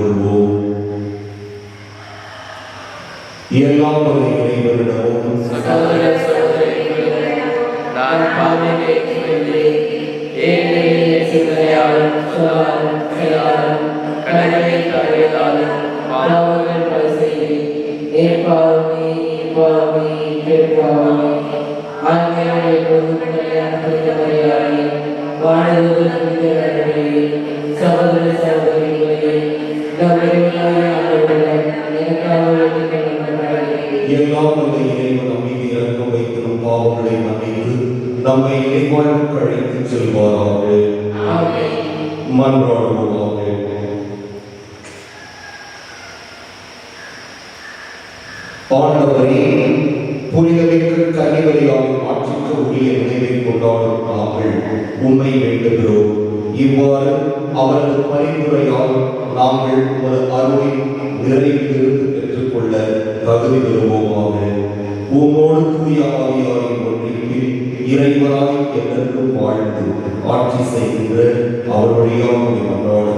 கொள்வோம் எல்லா பகுதிகளை வருடமும் நான் சகோதர சகோதரி நம்மை இணைவாழ்வுக்கு அழைத்து செல்வாராக. மன்றாடுவோமாக. ஆண்டவரே புனிதமிக்க கனிவழியாக மாற்றிக்க உரிய நினைவை கொண்டாடும் நாங்கள் உண்மை வேண்டுகிறோம். இவ்வாறு அவரது பரிந்துரையால் நாங்கள் ஒரு அருளின் நிறைவிலிருந்து பெற்றுக்கொள்ள தகுதி பெறுவோமாக. உமோடு தூய ஆவியாய் இறைவனாய் என்றென்றும் வாழ்ந்து ஆட்சி செய்கின்ற அவருடைய மன்னோடு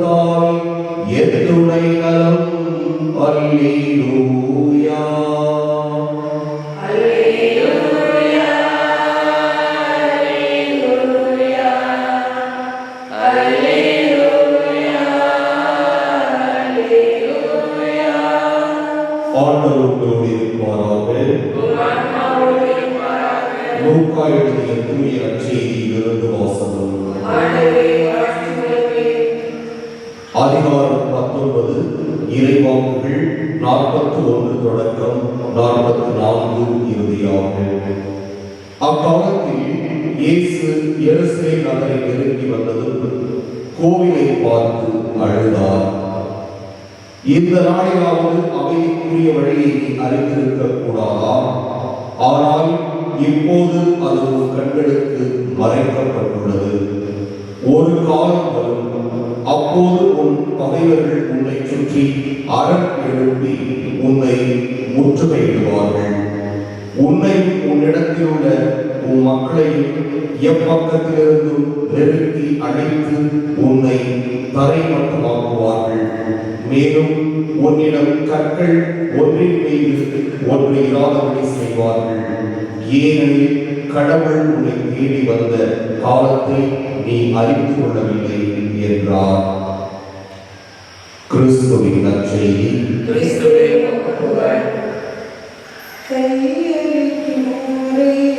con giết tu đây là lâu அக்காலத்தில் இயேசு எருசலே நகரை நெருங்கி வந்ததும் கோவிலை பார்த்து அழுதார். இந்த நாளிலாவது அவைக்குரிய வழியை நீ அறிந்திருக்க கூடாதா ஆனால் இப்போது அது ஒரு கண்களுக்கு மறைக்கப்பட்டுள்ளது. ஒரு காலம் வரும் அப்போது உன் பகைவர்கள் உன்னை சுற்றி அறம் எழுப்பி உன்னை முற்றுகையிடுவார்கள். உன்னை உன்னிடத்தில் உள்ள உன் மக்களையும் எப்பக்கத்திலிருந்தும் நெருக்கி அழைத்து உன்னை தரைமட்டமாக்குவார்கள். மேலும் உன்னிடம் கற்கள் ஒன்றின் மீது ஒன்று இராதபடி செய்வார்கள். ஏனெனில் கடவுள் உன்னை தேடி வந்த காலத்தை நீ அறிந்து கொள்ளவில்லை என்றார். கிறிஸ்துவின் நற்செய்தி. கிறிஸ்துவே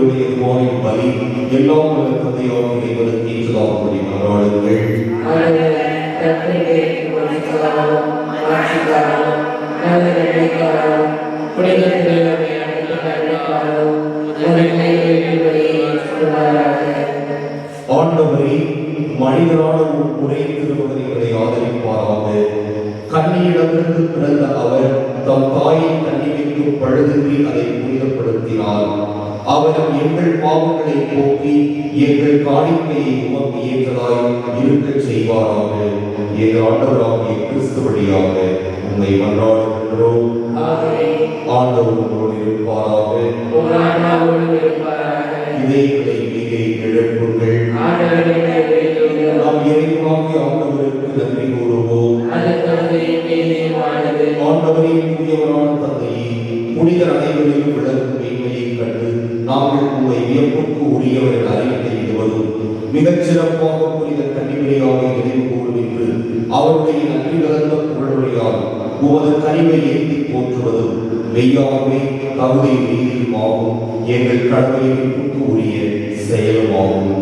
என்னுடைய உங்களுடைய நோயின் பலி எல்லாம் உள்ள கதையாக இறைவனுக்கு முடியும். மன்றாடுங்கள் ஆண்டவரே பாவங்களை போக்கி எங்கள் காணிக்கையை உமக்கு ஏற்றதாய் இருக்கச் செய்வாராக. எங்கள் ஆண்டவராகிய கிறிஸ்து வழியாக உம்மை மன்றாடுகின்றோம். ஆண்டவர் உங்களோடு இருப்பாராக. இதயங்களை மீதே எழுப்புங்கள். நாம் இறைவாகி ஆண்டவருக்கு நன்றி கூறுவோம். ஆண்டவரின் தூயவரான தந்தையே புனித அனைவரையும் விளக்கும் நாங்கள் உங்கள் வியப்புக்கு உரியவர் என இருவரும் மிகச் சிறப்பாக புரிந்த கன்னிமையாக நினைவு கூறுவித்து அவருடைய நன்றி கலந்த புகழுரையால் உமது கனிவை ஏந்தி போற்றுவதும் மெய்யாகவே தகுதி நீதியுமாகும் எங்கள் கடமைக்கு உரிய செயலுமாகும்.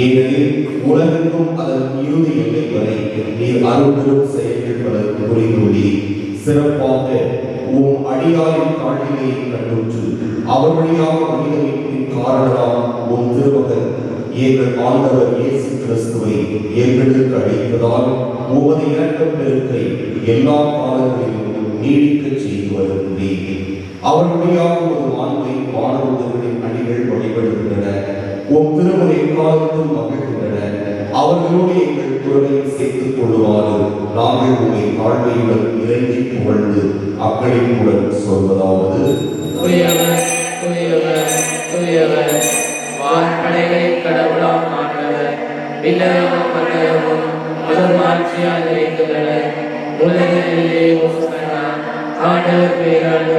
ஏனெனில் உலகிற்கும் அதன் இறுதி எல்லை வரை நீர் அருள் செயல்கள் பல சிறப்பாக உம் அடியாரின் தாழ்நிலையை கண்டுற்று அவர் வழியாக மனிதனின் காரணமாக உம் திருமகன் எங்கள் ஆண்டவர் இயேசு கிறிஸ்துவை எங்களுக்கு அழைப்பதால் உமது இரக்கம் பெருக்கை எல்லா காலங்களிலும் நீடிக்கச் செய்து வருகிறேன் அவர் வழியாக ஒரு ஆண்மை வானவர்களின் அணிகள் வழிபடுகின்றன. உம் திருமுறை காலத்தில் மகிழ்கின்றன அவர்களோடு எங்கள் குரலை சேர்த்துக் கொள்ளுமாறு நாங்கள் உங்களை வாழ்வையுடன் இறங்கி புகழ்ந்து அக்களிப்புடன் சொல்வதாவது. தூயவர், கடவுளாம் ஆண்டவர். விண்ணகமும் உலகிலே ஆண்டவர் பெயரால்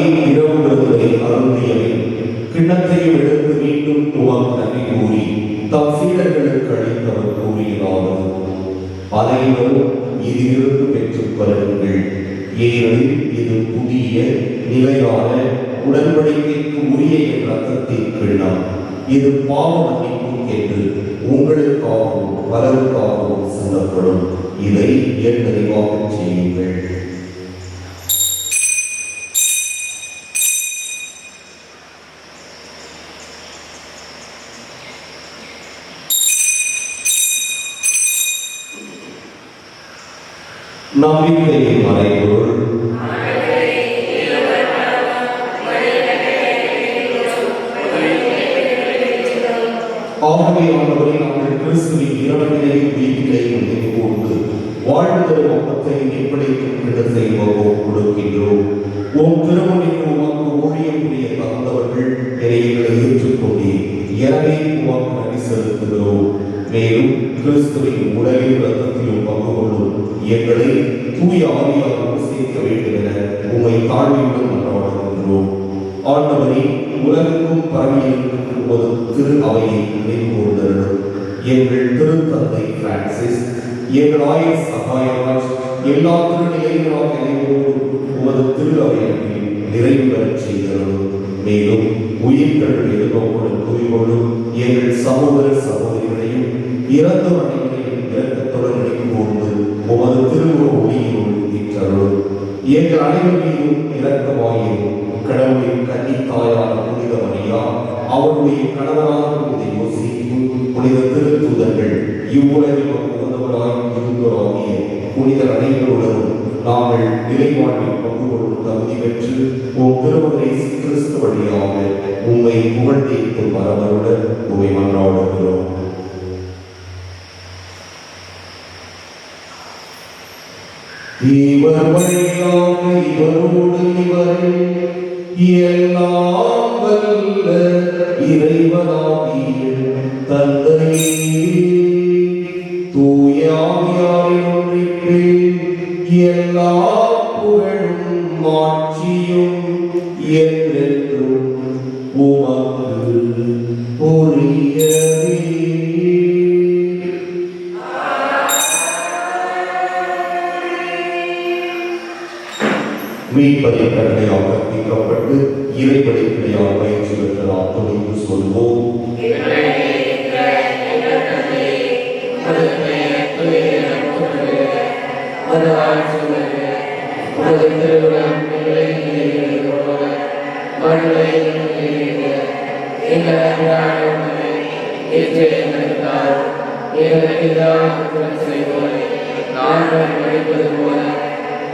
அவ்வளவே இரவு விருந்தை அருந்தியவை. கிண்ணத்தையும் எடுத்து மீண்டும் துவம் நன்றி கூறி தம் சீடர்களுக்கு அளித்தவர் கூறியதாவது. அனைவரும் இதிலிருந்து பெற்றுக் கொள்ளுங்கள் ஏனெனில் இது புதிய நிலையான உடன்படிக்கைக்கு உரிய என் ரத்தத்தின் கிண்ணம். இது பாவ மன்னிப்பு என்று உங்களுக்காகவும் பலருக்காகவும் சொல்லப்படும். இதை என் நினைவாக செய்யுங்கள். நம்பிக்கையின் மறைபொருள். ஆகவே நாங்கள் கிறிஸ்துவின் இறப்பினையும் உயிர்ப்பினையும் நினைவு கூர்ந்து வாழ்ந்தரும் அப்பத்தை இடத்தை கொடுக்கின்றோம். உம் திருமணிக்கு உமக்கு ஊழியம் தந்தவர்கள் எங்களை ஏற்றுக்கொண்டீர் எனவே உமக்கு நன்றி செலுத்துகிறோம். மேலும் கிறிஸ்துவின் உடலில் எங்களை தூய ஆவியாகவும் சேர்க்க வேண்டும் என உங்கள் தாழ்மையுடன் மன்றாடுகின்றோம் ஆண்டவரே உலகெங்கும் பரவியிருக்கும் உமது திரு அவையை நினைவு எங்கள் திருத்தந்தை பிரான்சிஸ் எங்கள் ஆயர் சகாயராஜ் எல்லா திருநிலைகளாக நினைவோடும் உமது திரு அவையில் நிறைவு பெறச் செய்தருளும் மேலும் உயிர்கள் எதிர்நோக்குடன் குவிகொள்ளும் எங்கள் சகோதர சகோதரிகளையும் இறந்த எங்கள் அனைவரையும் மீதும் இரக்கமாயும் கடவுளின் கன்னித்தாயான புனித மரியா அவருடைய கணவரான புனித யோசிப்பு புனித திருத்தூதர்கள் இவ்வுலகில் உகந்தவராய் இருந்தோராகிய புனித அனைவருடனும் நாங்கள் நிலைவாழ்வில் பங்கு கொள்ளும் தகுதி பெற்று உன் திருமகனை கிறிஸ்து வழியாக உண்மை புகழ்ந்தேத்து மரபருடன் உண்மை மன்றாடுகிறோம். இவர் வழியாக இவரோடு இவரில் எல்லாம் வல்ல இறைவனாகிய தந்தையே. தூயாவியாரின் எல்லா புகழும் மாட்சியும்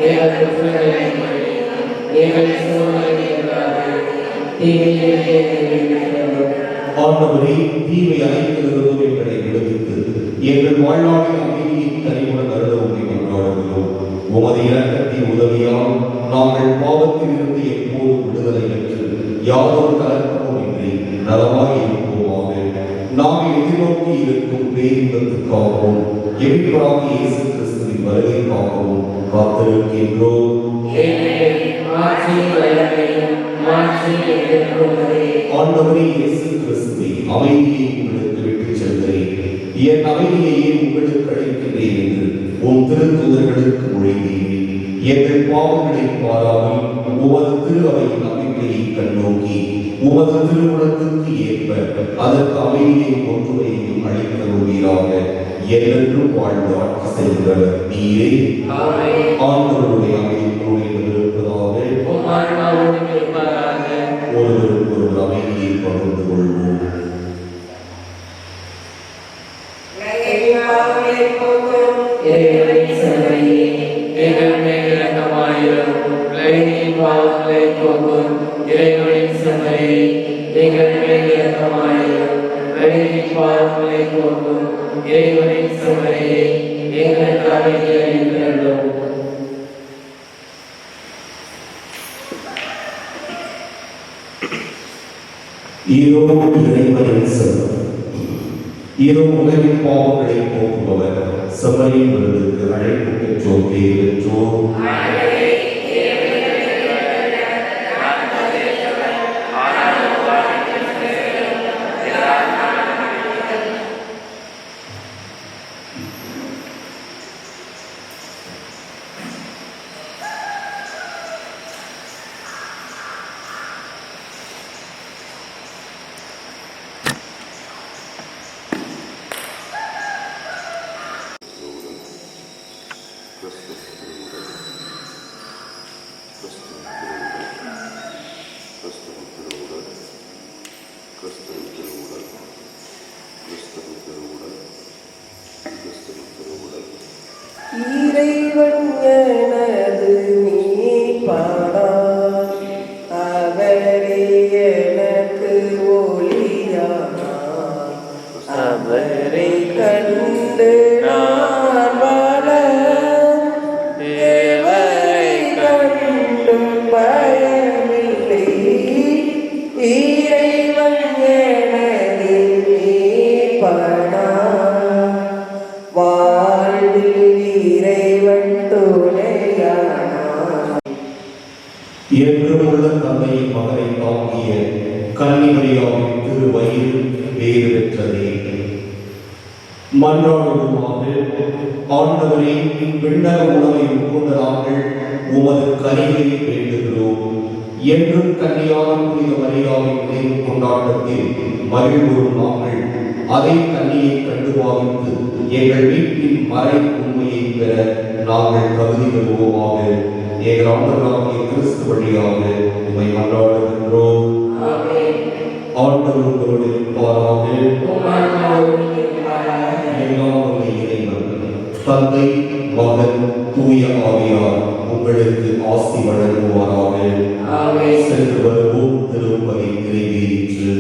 எங்கள் குற்றங்களை மன்னியும். எங்கள் சூழ்நிலை தீமையிலே எங்களை ஆண்டவரே தீமை அனைத்திலிருந்தும் எங்களை விடுவித்து எங்கள் வாழ்நாளில் அமைதியை கனிவுடன் அருள உண்மை கொண்டாடுகிறோம் உமது இறக்கத்தின் உதவியால் நாங்கள் பாவத்தில் இருந்து எப்போதும் விடுதலை பெற்று யாதொரு கலக்கமும் இன்றி நலமாக இருப்போமாக நாம் எதிர்நோக்கி இருக்கும் பேரின்பத்துக்காகவும் எதிர்பாராக இயேசு கிறிஸ்துவின் வருகைக்காகவும் காத்திருக்கின்றோம் ஆண்டவரே இயேசு கிறிஸ்துவை அமைதியை உங்களுக்கு விட்டுச் செல்கிறேன். என் அமைதியையே உங்களுக்கு என்று உன் திருத்துதர்களுக்கு மொழிகிறேன் எங்கள் பாவங்களை பாராமல் உமது திரு நம்பிக்கையை கண்ணோக்கி உமது திருமணத்துக்கு ஏற்ப அதற்கு அமைதியை ஒன்றுமையையும் அளித்தருவீராக என்றென்றும் வாழ்ந்து ஆட்சி செய்கிறவர் நீரே ஆண்டவருடைய அமைதியோடு இருப்பதாக ஒருவருக்கு ஒரு அமைதியை பகிர்ந்து கொள்வோம். இறைவனின் செம்மறியே எங்கள் மேல் வெளியின் பாவங்களை போக்கும் இறைவனின் செம்மறியே எங்களுக்கு அமைதியை அளித்தருளும் ஈரோ இறைவனின் செல்வம் ஈரோ உலகின் பாவங்களை போக்குபவர் செம்மறியின் அதை கன்னியை கண்டு பாவித்து எங்கள் வீட்டின் மறை உண்மையை பெற நாங்கள் தகுதி பெறுவோமாக. எங்கள் ஆண்டவராகிய கிறிஸ்து வழியாக உம்மை மன்றாடுகின்றோம். ஆண்டவர் உங்களோடு இருப்பாராக. தந்தை மகன் தூய ஆவியார் உங்களுக்கு ஆசி வழங்குவாராக. சென்று வருவோம் திருப்பதி நிறைவேறிற்று.